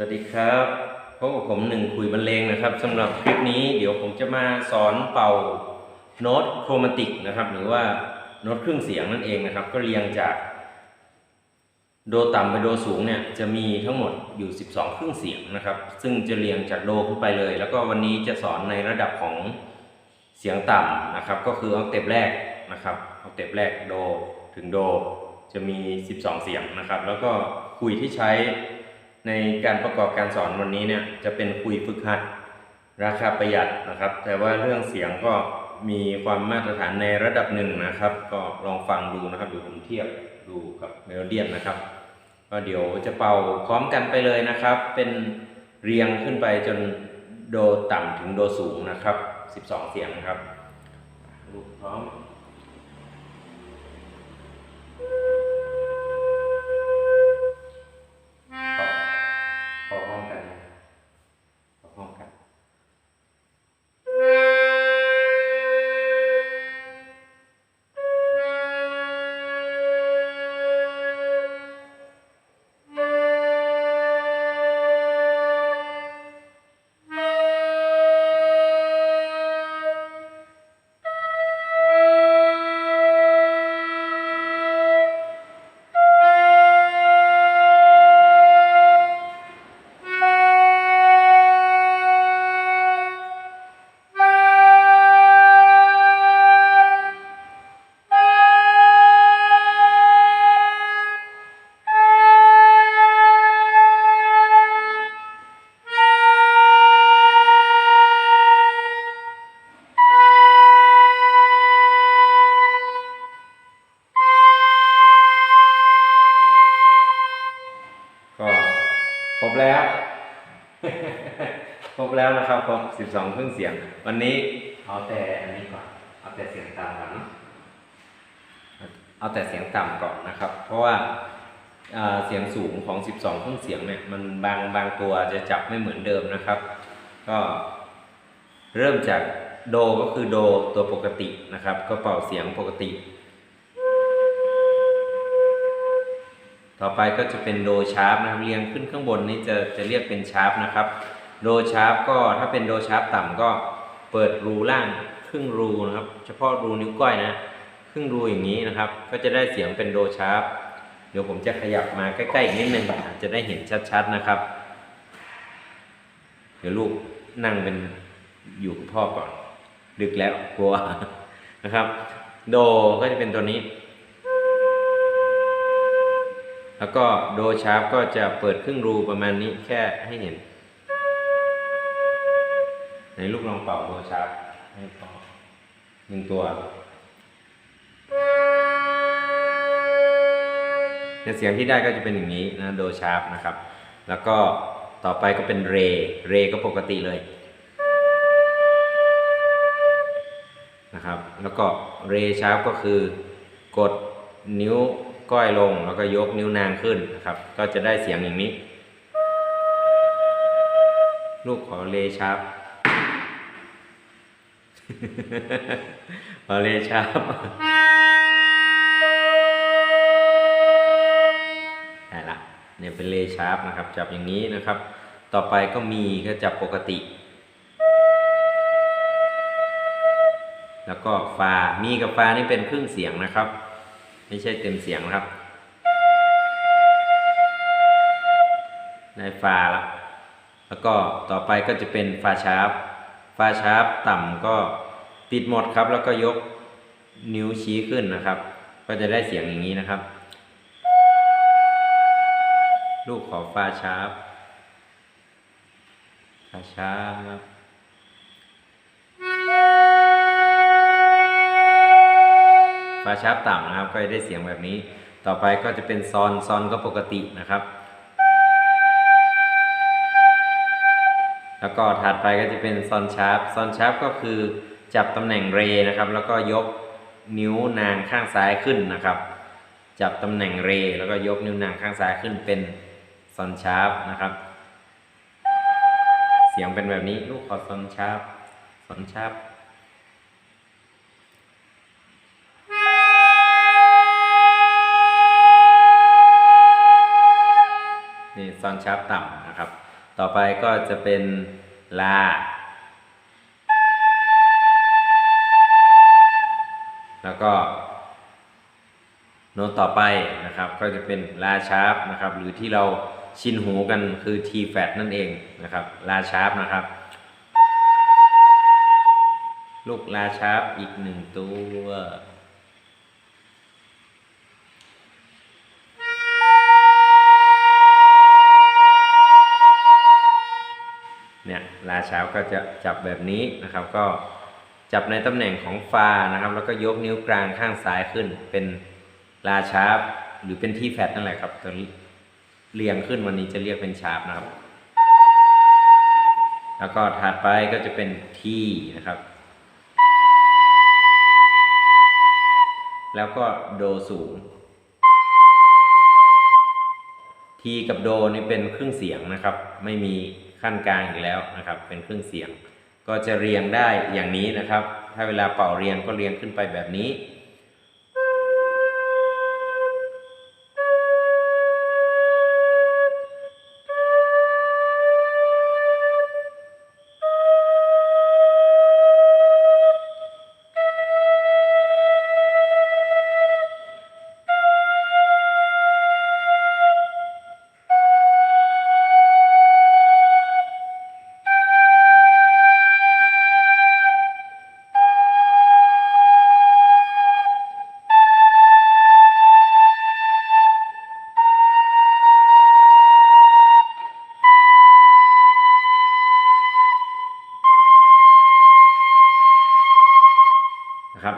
สวัสดีครับพบกับผมหนึ่งคุยบรรเลงนะครับสำหรับคลิปนี้เดี๋ยวผมจะมาสอนเป่าโน้ตโครมาติกนะครับ หรือว่าโน้ตครึ่งเสียงนั่นเองนะครับ ก็เรียงจาก โดต่ำไปโดสูงเนี่ยจะมีทั้งหมดอยู่ 12ครึ่งเสียงนะครับ ซึ่งจะเรียงจากโดขึ้นไปเลย แล้วก็วันนี้จะสอนในระดับของเสียงต่ำนะครับ ก็คือออกเทปแรกนะครับออกเทปแรกโดถึงโดจะมี 12 เสียงนะครับ แล้วก็คุยที่ใช้ ในการประกอบการสอนวันนี้เนี่ยจะเป็นคุยฝึกหัด ราคาประหยัดนะครับ แต่ว่าเรื่องเสียงก็มีความมาตรฐานในระดับหนึ่งนะครับ ก็ลองฟังดูนะครับเดี๋ยวผมเทียบดูกับเมโลเดียนนะครับก็เดี๋ยวจะเป่าพร้อมกันไปเลยนะครับ เป็นเรียงขึ้นไปจนโดต่ำถึงโดสูงนะครับ 12 เสียงนะครับลูกพร้อม แล้ว ครบแล้วนะครับครบ12เครื่องเสียง วันนี้เอาแต่อันนี้ก่อน เอาแต่เสียงต่ำก่อนเนาะเอาแต่เสียงต่ำก่อนนะครับ เพราะว่าอ่าเสียงสูงของ 12 เครื่องเสียงเนี่ยมันบางบางตัวจะจับไม่เหมือนเดิมนะครับ ก็เริ่มจากโดก็คือโดตัวปกตินะครับ ก็เป่าเสียงปกติ ต่อไปก็จะเป็นโดชาร์ปนะครับเรียงขึ้นข้างบนนี้จะจะเรียกเป็นชาร์ปนะครับโดชาร์ปก็ถ้าเป็นโดชาร์ปต่ำก็เปิดรูล่างครึ่งรูนะครับ เฉพาะรูนิ้วก้อยนะครึ่งรูอย่างนี้นะครับ ก็จะได้เสียงเป็นโดชาร์ปเดี๋ยวผมจะขยับมาใกล้ๆอีกนิดนึงจะได้เห็นชัดๆนะครับ เดี๋ยวลูกนั่งเป็นอยู่กับพ่อก่อน ดึกแล้วกลัวนะครับ โดก็จะเป็นตัวนี้ แล้วก็โดชาร์ปก็จะเปิดครึ่งรูประมาณนี้แค่ให้เห็นในลูกลองเป่าโดชาร์ปให้พอหนึ่งตัวเสียงที่ได้ก็จะเป็นอย่างนี้นะโดชาร์ปนะครับ แล้วก็ต่อไปก็เป็นเร เรก็ปกติเลยนะครับ แล้วก็เรชาร์ปก็คือกดนิ้ว ก้อยลงแล้วก็ยกนิ้วนางขึ้นนะครับ ก็จะได้เสียงอย่างนี้ ลูกขอเลชาร์ปขอเลชาร์ปได้ละเนี่ยเป็นเลชาร์ปนะครับ จับอย่างนี้นะครับ ต่อไปก็มีก็จับปกติ แล้วก็ฟา มีกับฟานี่เป็นครึ่งเสียงนะครับ ไม่ใช่เต็มเสียงนะครับได้ฟาละแล้วก็ต่อไปก็จะเป็นฟาชาร์ปฟาชาร์ปต่ำก็ปิดหมดครับ แล้วก็ยกนิ้วชี้ขึ้นนะครับ ก็จะได้เสียงอย่างนี้นะครับ ลูกขอฟาชาร์ปฟาชาร์ปาชาร์ปต่ำนะครับ ก็จะได้เสียงแบบนี้ ต่อไปก็จะเป็นซอนซอนก็ปกตินะครับ แล้วก็ถัดไปก็จะเป็นซอนชาร์ปซอนชาร์ปก็คือจับตำแหน่งเรนะครับ แล้วก็ยกนิ้วนางข้างซ้ายขึ้นนะครับ จับตำแหน่งเร แล้วก็ยกนิ้วนางข้างซ้ายขึ้นเป็นซอนชาร์ปนะครับ เสียงเป็นแบบนี้ลูกขอซอนชาร์ปซอนชาร์ป นี่ซอนชาร์ปต่ำนะครับ ต่อไปก็จะเป็นลา แล้วก็ โน้ตต่อไปนะครับ ก็จะเป็นลาชาร์ปนะครับ หรือที่เราชินหูกันคือ T flat นั่นเองนะครับ ลาชาร์ปนะครับ ลูกลาชาร์ปอีกหนึ่งตัว ก็จะจับแบบนี้นะครับ ก็จับในตำแหน่งของฟานะครับ แล้วก็ยกนิ้วกลางข้างซ้ายขึ้น เป็นลาชาร์ปหรือเป็นที่แฟตนั่นแหละครับตัวเรียงขึ้นวันนี้จะเรียกเป็นชาร์ปนะครับ แล้วก็ถัดไปก็จะเป็นที่นะครับ แล้วก็โดสูงทีกับโดนี่เป็นครึ่งเสียงนะครับ ไม่มี ขั้นกลางอีกแล้วนะครับ เป็นเครื่องเสียง ก็จะเรียงได้อย่างนี้นะครับ ถ้าเวลาเป่าเรียงก็เรียงขึ้นไปแบบนี้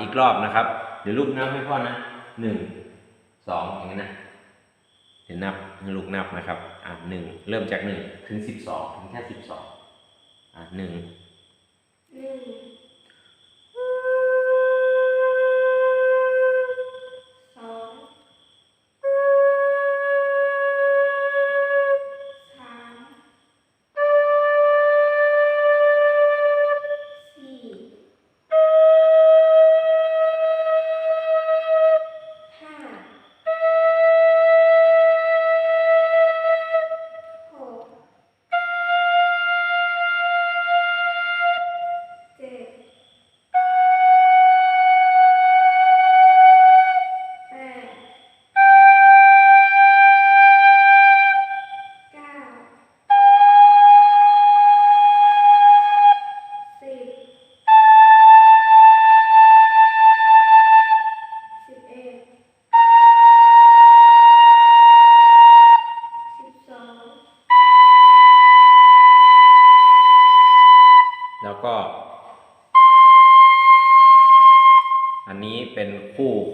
อีกรอบนะครับ เดี๋ยวลูกนับให้พ่อนะหนึ่งสองอย่างนี้นะเดี๋ยวนับให้ลูกนับนะครับ อะหนึ่งเริ่มจากหนึ่งถึงสิบสองถึงแค่สิบสองอะหนึ่ง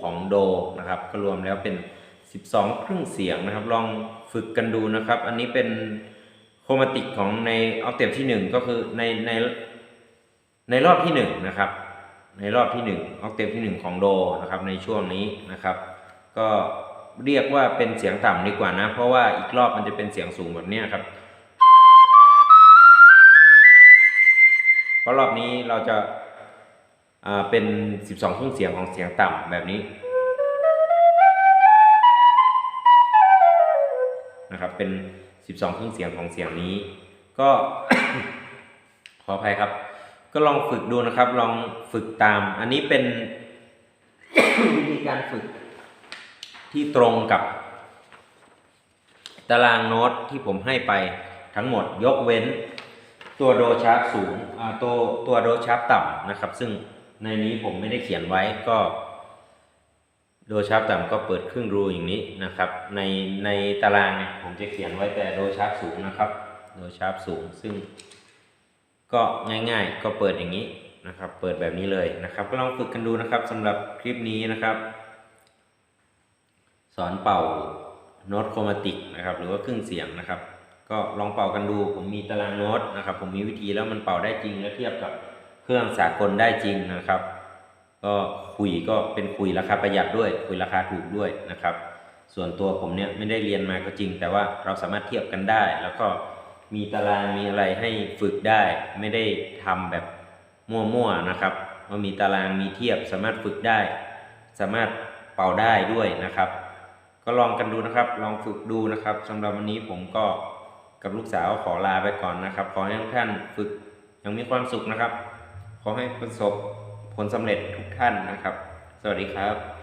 ของโดนะครับ ก็รวมแล้วเป็น 12ครึ่งเสียงนะครับ ลองฝึกกันดูนะครับ อันนี้เป็นโครมาติกของในออกเทปที่ 1 ก็คือในในในรอบที่1นะครับ ในรอบที่1ออกเทปที่ 1 ของโดนะครับ ในช่วงนี้นะครับ ก็เรียกว่าเป็นเสียงต่ำดีกว่านะ เพราะว่าอีกรอบมันจะเป็นเสียงสูงแบบนี้ครับเพราะรอบนี้เราจะ เป็น 12เครื่องเสียงของเสียงต่ำแบบนี้นะครับเป็น 12เครื่องเสียงของเสียงนี้ ก็ขออภัยครับ ก็ลองฝึกดูนะครับ ลองฝึกตาม อันนี้เป็นวิธีการฝึกที่ตรงกับ ตารางโน้ตที่ผมให้ไปทั้งหมดยกเว้นตัวโดชาร์ปสูงอ่าตัวตัวโดชาร์ปต่ำนะครับ ซึ่ง ในนี้ผมไม่ได้เขียนไว้ก็โดชาร์ปต่ำก็เปิดครึ่งรูอย่างนี้นะครับ ในในตารางเนี่ยผมจะเขียนไว้แต่โดชาร์ปสูงนะครับ โดชาร์ปสูงซึ่ง ก็ง่ายๆ ก็เปิดอย่างนี้นะครับ เปิดแบบนี้เลยนะครับ ก็ลองฝึกกันดูนะครับสำหรับคลิปนี้นะครับ สอนเป่าโน้ตโครมาติกนะครับ หรือว่าครึ่งเสียงนะครับ ก็ลองเป่ากันดู ผมมีตารางโน้ตนะครับ ผมมีวิธีแล้วมันเป่าได้จริงแล้วเทียบกับ เครื่องสากลได้จริงนะครับ ก็คุยก็เป็นคุยราคาประหยัดด้วย คุยราคาถูกด้วยนะครับ ส่วนตัวผมเนี่ยไม่ได้เรียนมาก็จริง แต่ว่าเราสามารถเทียบกันได้ แล้วก็มีตารางมีอะไรให้ฝึกได้ ไม่ได้ทำแบบมั่วๆนะครับว่ามีตารางมีเทียบสามารถฝึกได้ สามารถเป่าได้ด้วยนะครับ ก็ลองกันดูนะครับ ลองฝึกดูนะครับสำหรับวันนี้ผมก็กับลูกสาวขอลาไปก่อนนะครับ ขอให้ทุกท่านฝึกยังมีความสุขนะครับ ขอให้ประสบผลสำเร็จทุกท่านนะครับ สวัสดีครับ